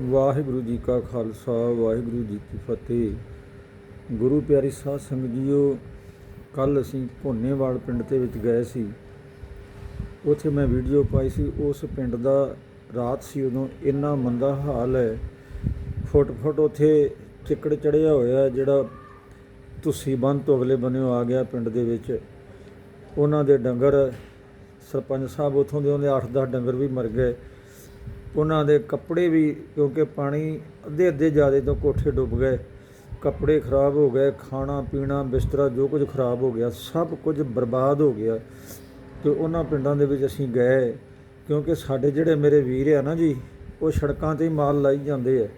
ਵਾਹਿਗੁਰੂ ਜੀ ਕਾ ਖਾਲਸਾ, ਵਾਹਿਗੁਰੂ ਜੀ ਕੀ ਫਤਿਹ। ਗੁਰੂ ਪਿਆਰੀ ਸਾਧ ਸੰਗਤ ਜੀਓ ਕੱਲ ਅਸੀਂ ਭੋਨੇਵਾਲ ਪਿੰਡ ਦੇ ਵਿੱਚ ਗਏ ਸੀ। ਉੱਥੇ ਮੈਂ ਵੀਡੀਓ ਪਾਈ ਸੀ, ਉਸ ਪਿੰਡ ਦਾ ਰਾਤ ਸੀ ਉਦੋਂ। ਇੰਨਾ ਮੰਦਾ ਹਾਲ ਹੈ। ਫੁੱਟ ਫੁੱਟ ਉੱਥੇ ਚਿੱਕੜ ਚੜਿਆ ਹੋਇਆ, ਜਿਹੜਾ ਤੁਸੀਂ ਬੰਨ ਤੋਂ ਅਗਲੇ ਬੰਨਿਓ ਆ ਗਿਆ ਪਿੰਡ ਦੇ ਵਿੱਚ। ਉਹਨਾਂ ਦੇ ਡੰਗਰ, ਸਰਪੰਚ ਸਾਹਿਬ ਉਥੋਂ ਦੇ, ਉਹਦੇ 8-10 ਡੰਗਰ ਵੀ ਮਰ ਗਏ। ਉਹਨਾਂ ਦੇ ਕੱਪੜੇ ਵੀ ਕਿਉਂਕਿ ਪਾਣੀ ਅੱਧੇ ਅੱਧੇ ਜ਼ਿਆਦੇ ਤੋਂ ਕੋਠੇ ਡੁੱਬ ਗਏ, ਕੱਪੜੇ ਖਰਾਬ ਹੋ ਗਏ, ਖਾਣਾ ਪੀਣਾ ਬਿਸਤਰਾ ਜੋ ਕੁਝ ਖਰਾਬ ਹੋ ਗਿਆ, ਸਭ ਕੁਝ ਬਰਬਾਦ ਹੋ ਗਿਆ। ਤੇ ਉਹਨਾਂ ਪਿੰਡਾਂ ਦੇ ਵਿੱਚ ਅਸੀਂ ਗਏ ਕਿਉਂਕਿ ਸਾਡੇ ਜਿਹੜੇ ਮੇਰੇ ਵੀਰ ਆ ਨਾ ਜੀ, ਉਹ ਸੜਕਾਂ ਤੇ ਹੀ ਮਾਲ ਲਾਈ ਜਾਂਦੇ ਆ।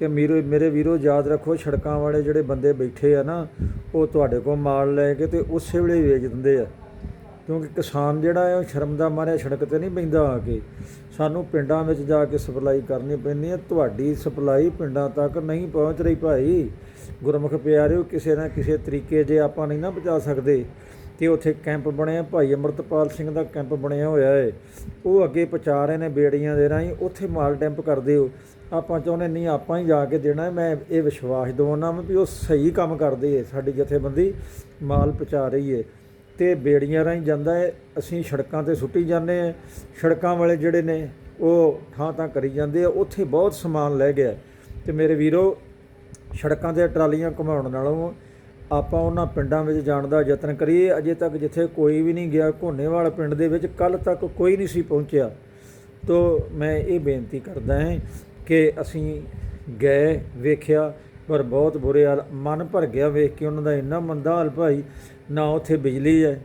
ਤੇ ਮੇਰੇ ਮੇਰੇ ਵੀਰੋ ਯਾਦ ਰੱਖੋ, ਸੜਕਾਂ ਵਾਲੇ ਜਿਹੜੇ ਬੰਦੇ ਬੈਠੇ ਆ ਨਾ, ਉਹ ਤੁਹਾਡੇ ਕੋਲ ਮਾਲ ਲੈ ਕੇ ਤੇ ਉਸੇ ਵੇਲੇ ਵੇਚ ਦਿੰਦੇ ਆ। ਕਿਉਂਕਿ ਕਿਸਾਨ ਜਿਹੜਾ ਹੈ ਉਹ ਸ਼ਰਮ ਦਾ ਮਾਰਿਆ, ਸੜਕ ਤੇ ਨਹੀਂ ਪੈਂਦਾ ਆ ਕੇ। ਸਾਨੂੰ ਪਿੰਡਾਂ ਵਿੱਚ ਜਾ ਕੇ ਸਪਲਾਈ ਕਰਨੀ ਪੈਂਦੀ ਹੈ। ਤੁਹਾਡੀ ਸਪਲਾਈ ਪਿੰਡਾਂ ਤੱਕ ਨਹੀਂ ਪਹੁੰਚ ਰਹੀ ਭਾਈ। ਗੁਰਮੁਖ ਪਿਆਰਿਓ, ਕਿਸੇ ਨਾ ਕਿਸੇ ਤਰੀਕੇ ਜੇ ਆਪਾਂ ਨਹੀਂ ਨਾ ਬਚਾ ਸਕਦੇ ਤੇ ਉੱਥੇ ਕੈਂਪ ਬਣਿਆ ਭਾਈ ਅਮਰਤਪਾਲ ਸਿੰਘ ਦਾ ਕੈਂਪ ਬਣਿਆ ਹੋਇਆ ਹੈ ਉਹ ਅੱਗੇ ਪਹੁੰਚਾ ਰਹੇ ਨੇ ਬੇੜੀਆਂ ਦੇ ਰਾਹੀਂ। ਉੱਥੇ ਮਾਲ ਡੈਂਪ ਕਰਦੇ ਹੋ ਆਪਾਂ ਚਾਹੁੰਦੇ ਨਹੀਂ ਆਪਾਂ ਹੀ ਜਾ ਕੇ ਦੇਣਾ ਮੈਂ ਇਹ ਵਿਸ਼ਵਾਸ ਦਵਾਉਣਾ ਵੀ ਉਹ ਸਹੀ ਕੰਮ ਕਰਦੇ ਹੈ ਸਾਡੀ ਜਥੇਬੰਦੀ ਮਾਲ ਪਹੁੰਚਾ ਰਹੀ ਹੈ ਤੇ ਬੇੜੀਆਂ ਰਾਹੀਂ ਜਾਂਦਾ ਹੈ। ਅਸੀਂ ਸੜਕਾਂ ਤੇ ਸੁੱਟੀ ਜਾਂਦੇ ਆ ਸੜਕਾਂ ਵਾਲੇ ਜਿਹੜੇ ਨੇ, ਉਹ ਥਾਂ ਤਾਂ ਕਰੀ ਜਾਂਦੇ ਆ। ਉੱਥੇ ਬਹੁਤ ਸਮਾਨ ਲੈ ਗਿਆ। ਤੇ ਮੇਰੇ ਵੀਰੋ, ਸੜਕਾਂ ਤੇ ਟਰਾਲੀਆਂ ਘੁਮਾਉਣ ਨਾਲੋਂ ਆਪਾਂ ਉਹਨਾਂ ਪਿੰਡਾਂ ਵਿੱਚ ਜਾਣ ਦਾ ਯਤਨ ਕਰੀਏ। ਅਜੇ ਤੱਕ ਜਿੱਥੇ ਕੋਈ ਵੀ ਨਹੀਂ ਗਿਆ, ਘੋਨੇਵਾਲ ਪਿੰਡ ਦੇ ਵਿੱਚ ਕੱਲ ਤੱਕ ਕੋਈ ਨਹੀਂ ਸੀ ਪਹੁੰਚਿਆ। ਤੋ ਮੈਂ ਇਹ ਬੇਨਤੀ ਕਰਦਾ ਹਾਂ ਕਿ ਅਸੀਂ ਗਏ, ਵੇਖਿਆ ਪਰ ਬਹੁਤ ਬੁਰੇ ਹਾਲ, ਮਨ ਭਰ ਗਿਆ ਵੇਖ ਕੇ ਉਹਨਾਂ ਦਾ ਇੰਨਾ ਮੰਦਾ ਹਾਲ ਭਾਈ, ਨਾ ਉੱਥੇ ਬਿਜਲੀ ਹੈ।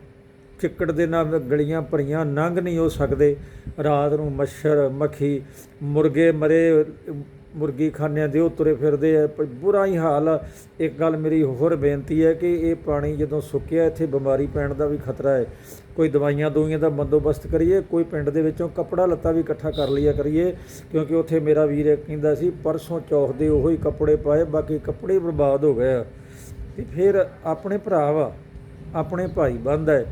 ਚਿੱਕੜ ਦੇ ਨਾਲ ਗਲੀਆਂ ਭਰੀਆਂ ਲੰਘ ਨਹੀਂ ਹੋ ਸਕਦੇ। ਰਾਤ ਨੂੰ ਮੱਛਰ, ਮੱਖੀ, ਮੁਰਗੇ ਮਰੇ ਮੁਰਗੀ ਖਾਨਿਆਂ ਦੇ ਉਹ ਤੁਰੇ ਫਿਰਦੇ ਆ। ਪ- ਬੁਰਾ ਹੀ ਹਾਲ ਆ। ਇੱਕ ਗੱਲ ਮੇਰੀ ਹੋਰ ਬੇਨਤੀ ਹੈ ਕਿ ਇਹ ਪਾਣੀ ਜਦੋਂ ਸੁੱਕਿਆ, ਇੱਥੇ ਬਿਮਾਰੀ ਪੈਣ ਦਾ ਵੀ ਖਤਰਾ ਹੈ। ਕੋਈ ਦਵਾਈਆਂ ਦੋਈਆਂ ਦਾ ਬੰਦੋਬਸਤ ਕਰੀਏ, ਕੋਈ ਪਿੰਡ ਦੇ ਵਿੱਚੋਂ ਕੱਪੜਾ ਲੱਤਾ ਵੀ ਇਕੱਠਾ ਕਰ ਲਿਆ ਕਰੀਏ, ਕਿਉਂਕਿ ਉੱਥੇ ਮੇਰਾ ਵੀਰ ਇੱਕ ਕਹਿੰਦਾ ਸੀ, ਪਰਸੋਂ ਚੌਥ ਦੇ ਉਹੀ ਕੱਪੜੇ ਪਾਏ, ਬਾਕੀ ਕੱਪੜੇ ਬਰਬਾਦ ਹੋ ਗਏ ਆ। ਤੇ ਫਿਰ ਆਪਣੇ ਭਰਾ ਵਾ ਆਪਣੇ ਭਾਈ ਬੰਦ ਹੈ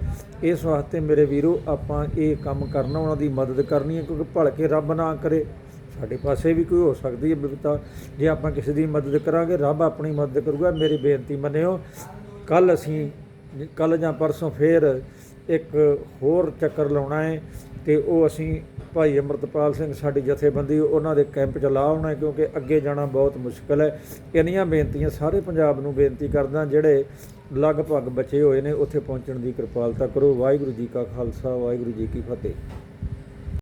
ਇਸ ਵਾਸਤੇ ਮੇਰੇ ਵੀਰੋ, ਆਪਾਂ ਇਹ ਕੰਮ ਕਰਨਾ ਉਹਨਾਂ ਦੀ ਮਦਦ ਕਰਨੀ ਹੈ, ਕਿਉਂਕਿ ਭਲਕੇ ਰੱਬ ਨਾ ਕਰੇ। ਸਾਡੇ ਪਾਸੇ ਵੀ ਕੋਈ ਹੋ ਸਕਦੀ ਹੈ ਬਿਪਤਾ ਜੇ ਆਪਾਂ ਕਿਸੇ ਦੀ ਮਦਦ ਕਰਾਂਗੇ, ਰੱਬ ਆਪਣੀ ਮਦਦ ਕਰੂਗਾ। ਮੇਰੀ ਬੇਨਤੀ ਮੰਨਿਓ, ਕੱਲ ਅਸੀਂ ਕੱਲ ਜਾਂ ਪਰਸੋਂ ਫੇਰ ਇੱਕ ਹੋਰ ਚੱਕਰ ਲਾਉਣਾ ਹੈ ਤੇ ਉਹ ਅਸੀਂ ਭਾਈ ਅਮਰਤਪਾਲ ਸਿੰਘ ਸਾਡੀ ਜਥੇਬੰਦੀ ਉਹਨਾਂ ਦੇ ਕੈਂਪ ਚ ਲਾ ਆਉਣਾ ਕਿਉਂਕਿ ਅੱਗੇ ਜਾਣਾ ਬਹੁਤ ਮੁਸ਼ਕਲ ਹੈ। ਇੰਨੀਆਂ ਬੇਨਤੀਆਂ ਸਾਰੇ ਪੰਜਾਬ ਨੂੰ ਬੇਨਤੀ ਕਰਦਾ ਜਿਹੜੇ ਲਗਭਗ ਬਚੇ ਹੋਏ ਨੇ, ਉੱਥੇ ਪਹੁੰਚਣ ਦੀ ਕਿਰਪਾਲਤਾ ਕਰੋ। ਵਾਹਿਗੁਰੂ ਜੀ ਕਾ ਖਾਲਸਾ, ਵਾਹਿਗੁਰੂ ਜੀ ਕੀ ਫਤਿਹ।